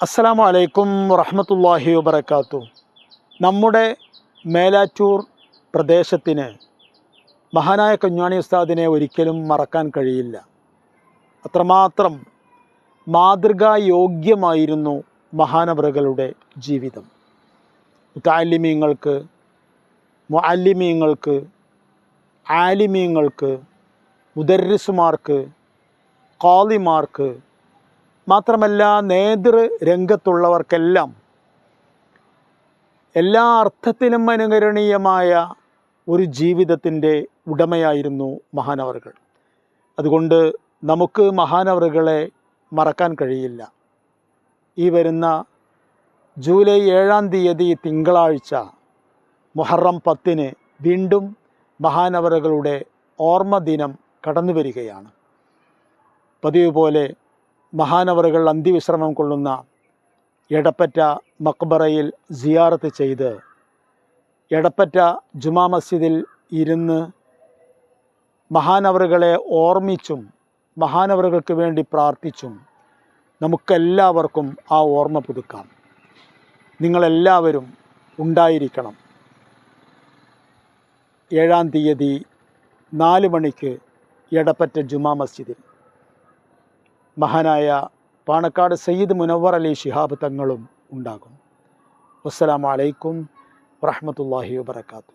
അസ്സലാമു വലൈക്കും വറഹമത്തല്ലാഹി വബർക്കാത്തു നമ്മുടെ മേലാറ്റൂർ പ്രദേശത്തിന് മഹാനായ കുഞ്ഞാണി ഉസ്താദിനെ ഒരിക്കലും മറക്കാൻ കഴിയില്ല. അത്രമാത്രം മാതൃകായോഗ്യമായിരുന്നു മഹാനവറുകളുടെ ജീവിതം. മുത്താലിമീങ്ങൾക്ക് മുഅല്ലിമീങ്ങൾക്ക് ആലിമീങ്ങൾക്ക് മുദർസുമാർക്ക് കാളിമാർക്ക് മാത്രമല്ല നേതൃ രംഗത്തുള്ളവർക്കെല്ലാം എല്ലാ അർത്ഥത്തിലും അനുകരണീയമായ ഒരു ജീവിതത്തിന്റെ ഉടമയായിരുന്നു മഹാനവറുകൾ. അതുകൊണ്ട് നമുക്ക് മഹാനവറുകളെ മറക്കാൻ കഴിയില്ല. ഈ വരുന്ന ജൂലൈ ഏഴാം തീയതി തിങ്കളാഴ്ച മുഹറം പത്തിന് വീണ്ടും മഹാനവറുകളുടെ ഓർമ്മ ദിനം കടന്നു വരികയാണ് പതിവ് പോലെ മഹാനവറുകൾ അന്ത്യവിശ്രമം കൊള്ളുന്ന എടപ്പറ്റ മക്ബറയിൽ സിയാറത്ത് ചെയ്ത് എടപ്പറ്റ ജുമാ മസ്ജിദിൽ ഇരുന്ന് മഹാനവറുകളെ ഓർമ്മിച്ചും മഹാനവറുകൾക്ക് വേണ്ടി പ്രാർത്ഥിച്ചും നമുക്കെല്ലാവർക്കും ആ ഓർമ്മ പുതുക്കാം. നിങ്ങളെല്ലാവരും ഉണ്ടായിരിക്കണം. ഏഴാം തീയതി നാല് മണിക്ക് എടപ്പറ്റ ജുമാ മസ്ജിദിൽ. മഹാനായ പാണക്കാട് സയ്യിദ് മുനവർ അലി ശിഹാബ് തങ്ങളും ഉണ്ടാകും. വസ്സലാമു അലൈക്കും വറഹമത്തല്ലാഹി വബർക്കാത്തു